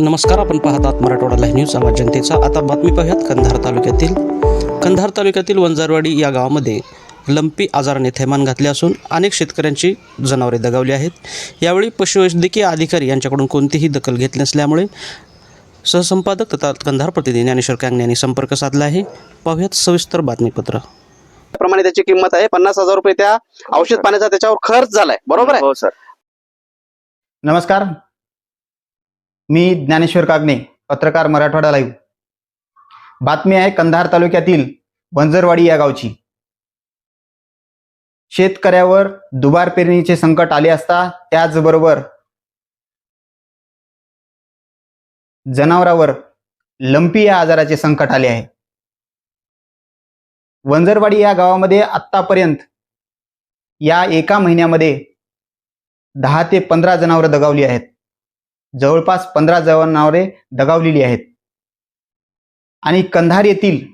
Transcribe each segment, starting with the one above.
नमस्कार आपण पाहतात मराठवाडा लाईव्ह न्यूज आवाज जनतेचा. आता बातमी पाहूयात कंधार तालुक्यातील. कंधार तालुक्यातील वंजारवाडी या गावामध्ये लंपी आजाराने थैमान घातले असून अनेक शेतकऱ्यांची जनावरे दगावली आहेत. यावेळी पशुवैद्यकीय अधिकारी यांच्याकडून कोणतीही दखल घेतली नसल्यामुळे सहसंपादक तथा कंधार प्रतिनिधी ज्ञानेश्वर कांगणे यांनी संपर्क साधला आहे. पाहूयात सविस्तर बातमीपत्र. प्रमाणे त्याची किंमत आहे पन्नास हजार रुपये. त्या औषध पाण्याचा त्याच्यावर खर्च झालाय. बरोबर आहे? हो सर. नमस्कार. मी ज्ञानेश्वर कागणे पत्रकार मराठवाडा लाईव्ह बातमी आहे कंधार तालुक्यातील बंजरवाडी या गावची. शेतकऱ्यावर दुबार पेरणीचे संकट आले असता त्याचबरोबर जनावरावर लंपी या आजाराचे संकट आले आहे. वंजरवाडी या गावामध्ये आत्तापर्यंत या एका महिन्यामध्ये दहा ते पंधरा जनावरं दगावली आहेत. जवळपास पंधरा जनावरे दगावलेली आहेत. आणि कंधार येथील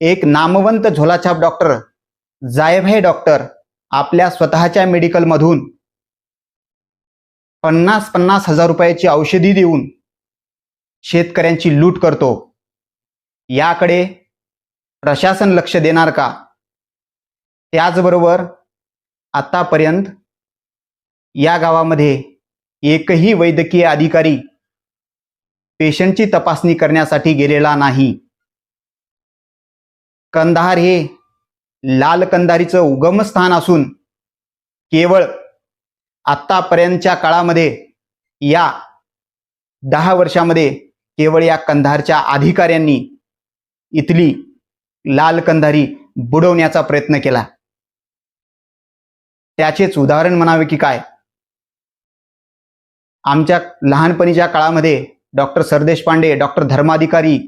एक नामवंत झोलाछाप डॉक्टर जायभाई डॉक्टर आपल्या स्वतःच्या मेडिकलमधून पन्नास पन्नास हजार रुपयाची औषधी देऊन शेतकऱ्यांची लूट करतो. याकडे प्रशासन लक्ष देणार का? त्याचबरोबर आतापर्यंत या गावामध्ये एकही वैद्यकीय अधिकारी पेशंटची तपासणी करण्यासाठी गेलेला नाही. कंधार हे लाल कंधारीचं उगमस्थान असून केवळ आत्तापर्यंतच्या काळामध्ये या दहा वर्षामध्ये केवळ या कंधारच्या अधिकाऱ्यांनी इथली लाल कंधारी बुडवण्याचा प्रयत्न केला. त्याचेच उदाहरण म्हणावे की काय? आमच्या लहानपणीच्या काळामध्ये doctor Sardeshpande doctor Dharmadhikari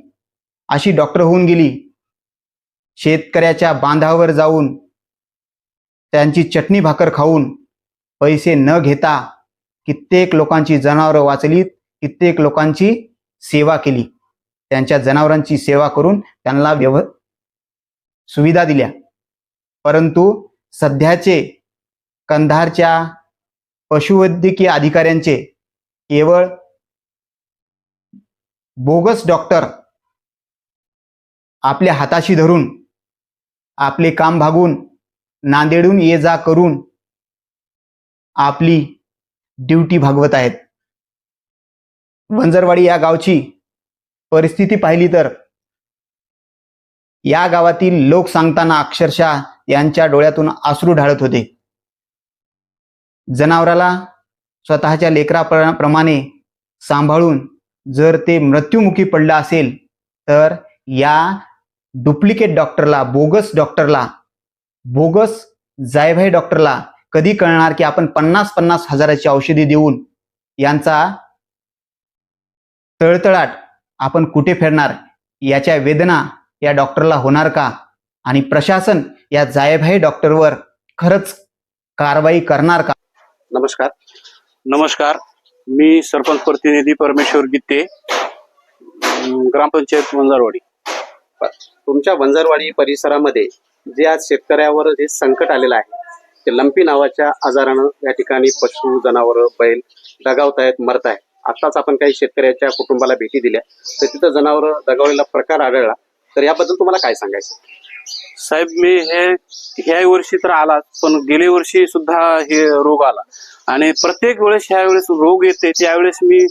अशी डॉक्टर होऊन गेली. शेतकऱ्याच्या बांधावर जाऊन त्यांची चटणी भाकर खाऊन पैसे न घेता कित्येक लोकांची जनावरं वाचलीत कित्येक लोकांची सेवा केली. त्यांच्या जनावरांची सेवा करून त्यांना व्यव सुविधा दिल्या. परंतु सध्याचे कंधारच्या पशुवैद्यकीय अधिकाऱ्यांचे केवळ बोगस डॉक्टर आपल्या हाताशी धरून आपले काम भागून नांदेडून ये जा करून आपली ड्युटी भागवत आहेत. वंजरवाडी या गावची परिस्थिती पाहिली तर या गावातील लोक सांगताना अक्षरशः यांच्या डोळ्यातून आसरू ढाळत होते. जनावराला स्वतःच्या लेकराप्रमाणे सांभाळून जर ते मृत्युमुखी पडलं असेल तर या डुप्लिकेट डॉक्टरला बोगस डॉक्टरला बोगस जायभाई डॉक्टरला कधी कळणार की आपण पन्नास पन्नास हजाराची औषधी देऊन यांचा तळतळाट आपण कुठे फेडणार? याच्या वेदना या डॉक्टरला होणार का? आणि प्रशासन या जायभाई डॉक्टरवर खरंच कारवाई करणार का? नमस्कार. नमस्कार. मी सरपंच प्रतिनिधी परमेश्वर गित्ते ग्रामपंचायत वंजारवाडी तुमच्या वंजारवाडी परिसरामध्ये जे आज शेतकऱ्यावर जे संकट आलेलं आहे ते लंपी नावाच्या आजारानं या ठिकाणी पशु जनावर बैल दगावत आहेत मरत आहेत. आत्ताच आपण काही शेतकऱ्याच्या कुटुंबाला भेटी दिल्या. तर तिथं जनावर दगावलेला प्रकार आढळला. तर याबद्दल तुम्हाला काय सांगायचं? साहेब मी हे ह्या वर्षी तर आला पण गेल्या वर्षी सुद्धा हे रोग आला. आणि प्रत्येक वेळेस ह्या वेळेस रोग येते त्यावेळेस मी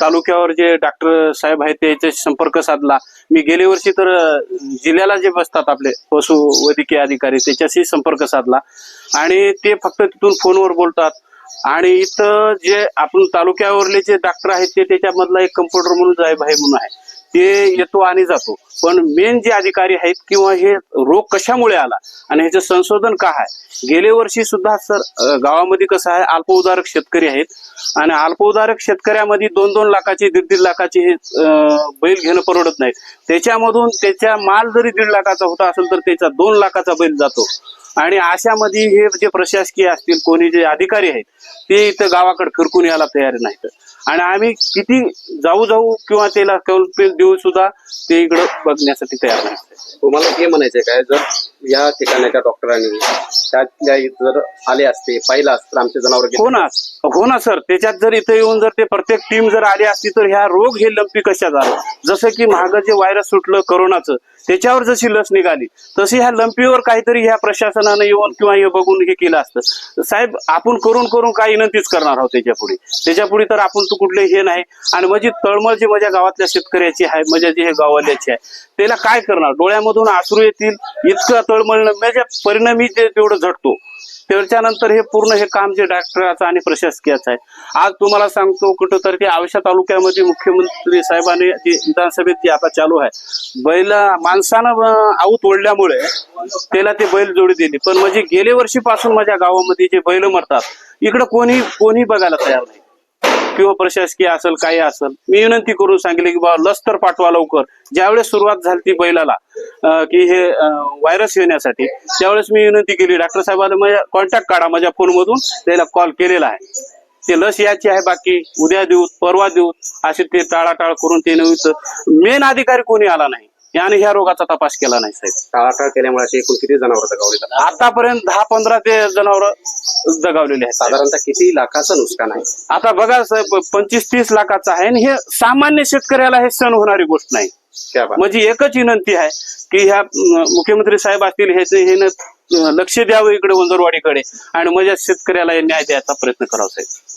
तालुक्यावर जे डॉक्टर साहेब आहेत त्याच्याशी संपर्क साधला. मी गेल्या वर्षी तर जिल्ह्याला जे बसतात आपले पशु वैद्यकीय अधिकारी त्याच्याशी संपर्क साधला. आणि ते फक्त तिथून फोनवर बोलतात. आणि इथं जे आपण तालुक्यावरले जे डॉक्टर आहेत ते त्याच्यामधला एक कम्प्युटर म्हणून साहेब आहे म्हणून आहे. ते येतो आणि जातो. पण मेन जे अधिकारी आहेत किंवा हे रोग कशामुळे आला आणि ह्याचं संशोधन का आहे? गेल्या वर्षी सुद्धा सर गावामध्ये कसं आहे अल्पउदारक शेतकरी आहेत. आणि अल्पउदारक शेतकऱ्यामध्ये दोन दोन लाखाची दीड दीड लाखाची हे बैल घेणं परवडत नाही त्याच्यामधून त्याच्या माल जरी दीड लाखाचा होता असेल तर त्याचा दोन लाखाचा बैल जातो. आणि अशामध्ये हे जे प्रशासकीय असतील कोणी जे अधिकारी आहेत ते इथं गावाकडे फिरकून यायला तयार नाहीत. आणि आम्ही किती जाऊ जाऊ किंवा त्याला कौल देऊ सुद्धा ते इकडं बघण्यासाठी तयार नाही. तुम्हाला हे म्हणायचंय काय? जर या ठिकाणाच्या डॉक्टरांनी त्यातल्या इथं जर आले असते पाहिलं असतं आमचे जनावर हो ना हो ना सर. त्याच्यात जर इथं येऊन जर ते प्रत्येक टीम जर आली असती तर ह्या रोग हे लंपी कशा झालं? जसं की महाग जे व्हायरस सुटलं करोनाचं त्याच्यावर जशी लस निघाली तशी ह्या लंपीवर काहीतरी ह्या प्रशासनानं येऊन किंवा हे बघून हे केलं असतं. साहेब आपण करून करून काय विनंतीच करणार आहोत त्याच्या पुढे त्याच्या पुढे तर आपण तू कुठले हे नाही. आणि माझी तळमळ जी माझ्या गावातल्या शेतकऱ्याची आहे माझ्या जे हे गावाल्याची आहे त्याला काय करणार? डोळ्यामधून आसरू येतील इतकं तळमळणं माझ्या म्हणजे परिणामी ते तेवढं झटतो. त्याच्यानंतर हे पूर्ण हे काम जे डॉक्टराचं आणि प्रशासकीयाचं आहे. आज तुम्हाला सांगतो कुठं तर ते आवश्या तालुक्यामध्ये मुख्यमंत्री साहेबांनी जे विधानसभेत जे आता चालू आहे. बैल माणसानं आऊत ओढल्यामुळे त्याला ते बैल जोडी दिली. पण म्हणजे गेल्या वर्षीपासून माझ्या गावामध्ये जे बैल मरतात इकडं कोणी कोणी बघायला तयार नाही. किंवा प्रशासकीय असेल काही असेल मी विनंती करून सांगितले की बाबा लस तर पाठवा लवकर. ज्यावेळेस सुरुवात झाली ती बैलाला की हे व्हायरस येण्यासाठी त्यावेळेस मी विनंती केली. डॉक्टर साहेबांना माझ्या कॉन्टॅक्ट काढा माझ्या फोनमधून त्याला कॉल केलेला आहे. ते लस याची आहे बाकी उद्या देऊ परवा देऊ असे ते टाळाटाळ करून ते नवीन मेन अधिकारी कोणी आला नाही. याने ह्या रोगाचा तपास केला नाही साहेब. टाळाटाळ केल्यामुळे असे एकूण किती जनावर दगावले आतापर्यंत दहा पंधरा ते जनावर दगावलेले आहेत. साधारणतः किती लाखाचं नुकसान आहे? आता बघा साहेब पंचवीस तीस लाखाचं आहे आणि हे सामान्य शेतकऱ्याला हे सण होणारी गोष्ट नाही. त्या म्हणजे एकच विनंती आहे की ह्या अं, मुख्यमंत्री साहेब असतील हे हे लक्ष द्यावं इकडे वंजरवाडीकडे आणि माझ्या शेतकऱ्याला हे न्याय द्यायचा प्रयत्न करावा साहेब.